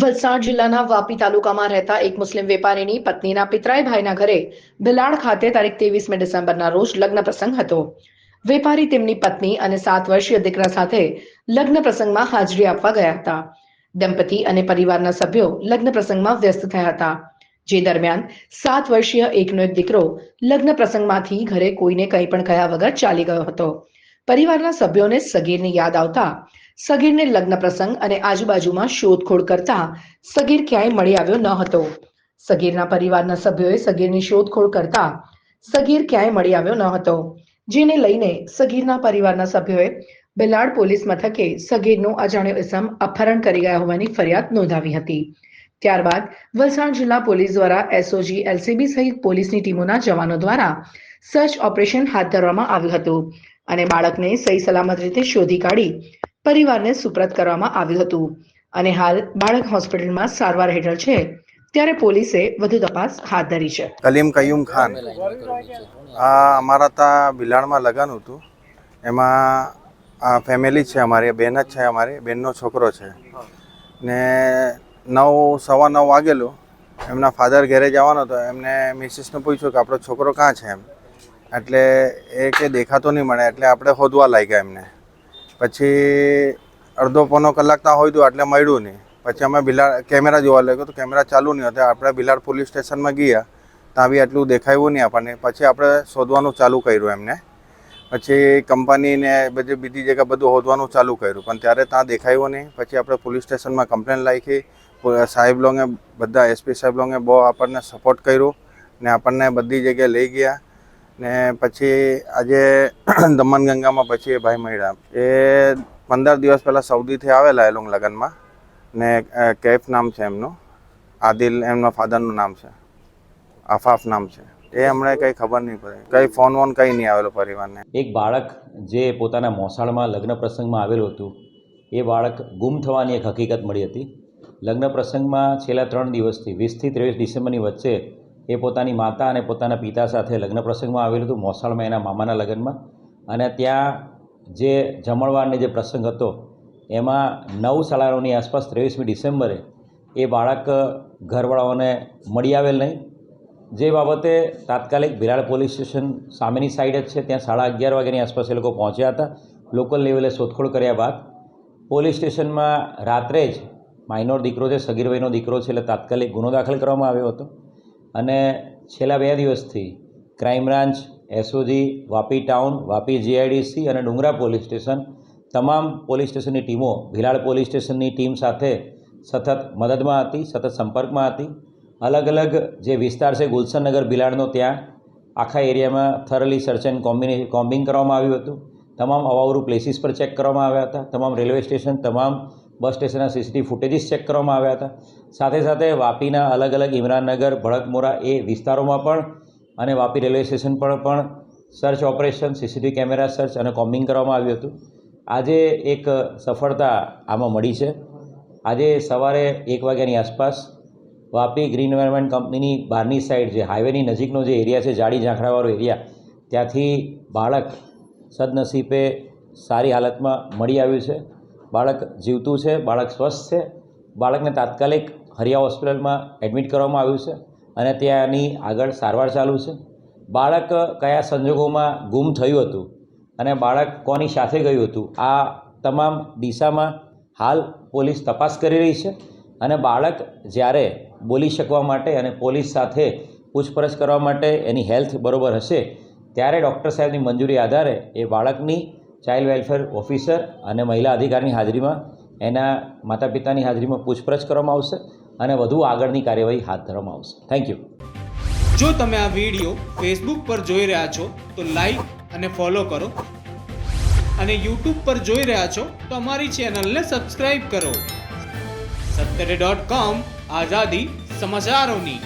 વલસાડ જિલ્લાના વાપી તાલુકામાં રહેતા એક મુસ્લિમ વેપારીની પત્નીના પિતરાઈ ભાઈના ઘરે ભિલાડ ખાતે તારીખ ત્રેવીસમી ડિસેમ્બરના રોજ લગ્ન પ્રસંગ હતો. વેપારી તેમની પત્ની અને સાત વર્ષીય દીકરા સાથે લગ્ન પ્રસંગમાં હાજરી આપવા ગયા હતા. દંપતી અને પરિવારના સભ્યો લગ્ન પ્રસંગમાં વ્યસ્ત થયા હતા. જે દરમિયાન સાત વર્ષીય એકનો એક દીકરો લગ્ન પ્રસંગમાંથી ઘરે કોઈને કંઈ પણ કહ્યા વગર ચાલી ગયો હતો. પરિવારના સભ્યોને સગીરની યાદ આવતા સગીરને લગ્ન પ્રસંગ અને આજુબાજુમાં શોધખોળ કરતા સગીર ક્યાંય મળી આવ્યો ન હતો. સગીરના પરિવારના સભ્યોએ સગીરની શોધખોળ કરતા સગીર ક્યાંય મળી આવ્યો ન હતો. જેને લઈને સગીરના પરિવારના સભ્યોએ બેલાડ પોલીસ મથકે સગીરનું અજાણ્યો ઇસમ અપહરણ કરી ગયા હોવાની ફરિયાદ નોંધાવી હતી. ત્યારબાદ વલસાડ જિલ્લા પોલીસ દ્વારા એસઓજી, એલસીબી સહિત પોલીસની ટીમોના જવાનો દ્વારા સર્ચ ઓપરેશન હાથ ધરવામાં આવ્યું હતું અને બાળકને સહી સલામત રીતે શોધી કાઢી પરિવારને સુપ્રત કરવામાં આવ્યું હતું. અને હાલ બાળક હોસ્પિટલમાં સારવાર હેઠળ છે. ત્યારે પોલીસે વધુ તપાસ હાથ ધરી છે. કલીમ કયુમ ખાન. આ અમારા ત્યાં બિલાડમાં લગન હતું. એમાં આ ફેમિલી છે અમારી બેન જ છે અમારી, બેનનો છોકરો છે. ને નવ, સવા નવ વાગેલું. એમના ફાધર ઘરે જવાનો હતો. એમને મિસિસને પૂછ્યું કે આપણો છોકરો ક્યાં છે? એમ. એટલે એ કે દેખાતો નહીં મળે. એટલે આપણે હોદવા લાગ્યા એમને. પછી અડધો પોણો કલાક ત્યાં હોય તો એટલે મળ્યું નહીં. પછી અમે બિલાડ, કેમેરા જોવા લાગ્યો તો કેમેરા ચાલુ નહીં હતા. આપણે બિલાડ પોલીસ સ્ટેશનમાં ગયા. ત્યાં બી એટલું દેખાયું નહીં આપણને. પછી આપણે શોધવાનું ચાલુ કર્યું એમને. પછી કંપનીને બધી, બીજી જગ્યા બધું શોધવાનું ચાલુ કર્યું. પણ ત્યારે ત્યાં દેખાયું નહીં. પછી આપણે પોલીસ સ્ટેશનમાં કમ્પ્લેન લાખી સાહેબ લોંગે, બધા એસપી સાહેબ લોંગે બહુ આપણને સપોર્ટ કર્યું ને આપણને બધી જગ્યાએ લઈ ગયા. ને પછી આજે દમણગંગામાં પછી એ ભાઈ મળ્યા. એ પંદર દિવસ પહેલાં સૌદીથી આવેલા એ લગ્નમાં. ને કેફ નામ છે એમનું. આદિલ, એમના ફાધરનું નામ છે. આફાફ નામ છે. એ હમણાં કંઈ ખબર નહીં પડે. કંઈ ફોન વોન કંઈ નહીં આવેલો પરિવારને. એક બાળક જે પોતાના મોસાળમાં લગ્ન પ્રસંગમાં આવેલું હતું, એ બાળક ગુમ થવાની એક હકીકત મળી હતી. લગ્ન પ્રસંગમાં છેલ્લા ત્રણ દિવસથી વીસથી ત્રેવીસ ડિસેમ્બરની વચ્ચે એ પોતાની માતા અને પોતાના પિતા સાથે લગ્ન પ્રસંગમાં આવેલું હતું, મોસાળમાં એના મામાના લગ્નમાં. અને ત્યાં જે જમણવારને જે પ્રસંગ હતો, એમાં નવ સાડા આસપાસ ત્રેવીસમી ડિસેમ્બરે એ બાળક ઘરવાળાઓને મળી આવેલ નહીં. જે બાબતે તાત્કાલિક બિરાડ પોલીસ સ્ટેશન સામેની સાઈડ જ છે, ત્યાં સાડા અગિયાર વાગ્યાની આસપાસ એ લોકો પહોંચ્યા હતા, લોકલ લેવલે શોધખોળ કર્યા બાદ. પોલીસ સ્ટેશનમાં રાત્રે જ માઇનોર દીકરો છે, સગીરભાઈનો દીકરો છે, એટલે તાત્કાલિક ગુનો દાખલ કરવામાં આવ્યો હતો. અને છેલ્લા બે દિવસથી crime branch SOG Vapi town Vapi GIDC અને ડુંગરા પોલીસ સ્ટેશન તમામ પોલીસ સ્ટેશનની ટીમો, ભિલાડ પોલીસ સ્ટેશનની ટીમ સાથે સતત મદદમાં હતી, સતત સંપર્કમાં હતી. અલગ અલગ જે વિસ્તાર છે ગુલશનનગર ભિલાડનો ત્યાં આખા એરિયામાં થરલી સર્ચ એન્ડ કોમ્બિને કોમ્બિંગ કરવામાં આવ્યું હતું. તમામ અવાવરું પ્લેસીસ પર ચેક કરવામાં આવ્યા હતા. તમામ રેલવે સ્ટેશન, તમામ બસ સ્ટેશનના સીસીટીવી ફૂટેજીસ ચેક કરવામાં આવ્યા હતા. સાથે સાથે વાપીના અલગ અલગ ઇમરાનનગર, ભડકમોરા એ વિસ્તારોમાં પણ અને વાપી રેલવે સ્ટેશન પર પણ search operation CCTV camera search અને કોમ્બિંગ કરવામાં આવ્યું હતું. આજે એક સફળતા આમાં મળી છે. આજે સવારે એક વાગ્યાની આસપાસ વાપી ગ્રીન એન્વાયરમેન્ટ કંપનીની બહારની સાઈડ જે હાઈવેની નજીકનો જે એરિયા છે, જાડી ઝાંખરાવાળો એરિયા, ત્યાંથી બાળક સદનસીબે સારી હાલતમાં મળી આવ્યું છે. બાળક જીવતું છે, બાળક સ્વસ્થ છે. બાળકને તાત્કાલિક હરિયા હોસ્પિટલમાં એડમિટ કરવામાં આવ્યું છે અને ત્યાંની આગળ સારવાર ચાલુ છે. બાળક કયા સંજોગોમાં ગુમ થયું હતું અને બાળક કોની સાથે ગયું હતું, આ તમામ દિશામાં હાલ પોલીસ તપાસ કરી રહી છે અને બાળક જ્યારે બોલી શકવા માટે અને પોલીસ સાથે પૂછપરછ કરવા માટે એની હેલ્થ બરોબર હશે, ત્યારે ડૉક્ટર સાહેબની મંજૂરી આધારે એ બાળકની ચાઇલ્ડ વેલફેર ઓફિસર અને મહિલા અધિકારીની હાજરીમાં એના માતા પિતાની હાજરીમાં પૂછપરછ કરવામાં આવશે અને વધુ આગળની કાર્યવાહી હાથ ધરવામાં આવશે. થેન્ક યુ જો તમે આ વીડિયો ફેસબુક પર જોઈ રહ્યા છો, તો લાઈક અને ફોલો કરો. અને યુટ્યુબ પર જોઈ રહ્યા છો, તો અમારી ચેનલને સબસ્ક્રાઈબ કરો. સત્તરે ડોટ કોમ આઝાદી સમાચારોની.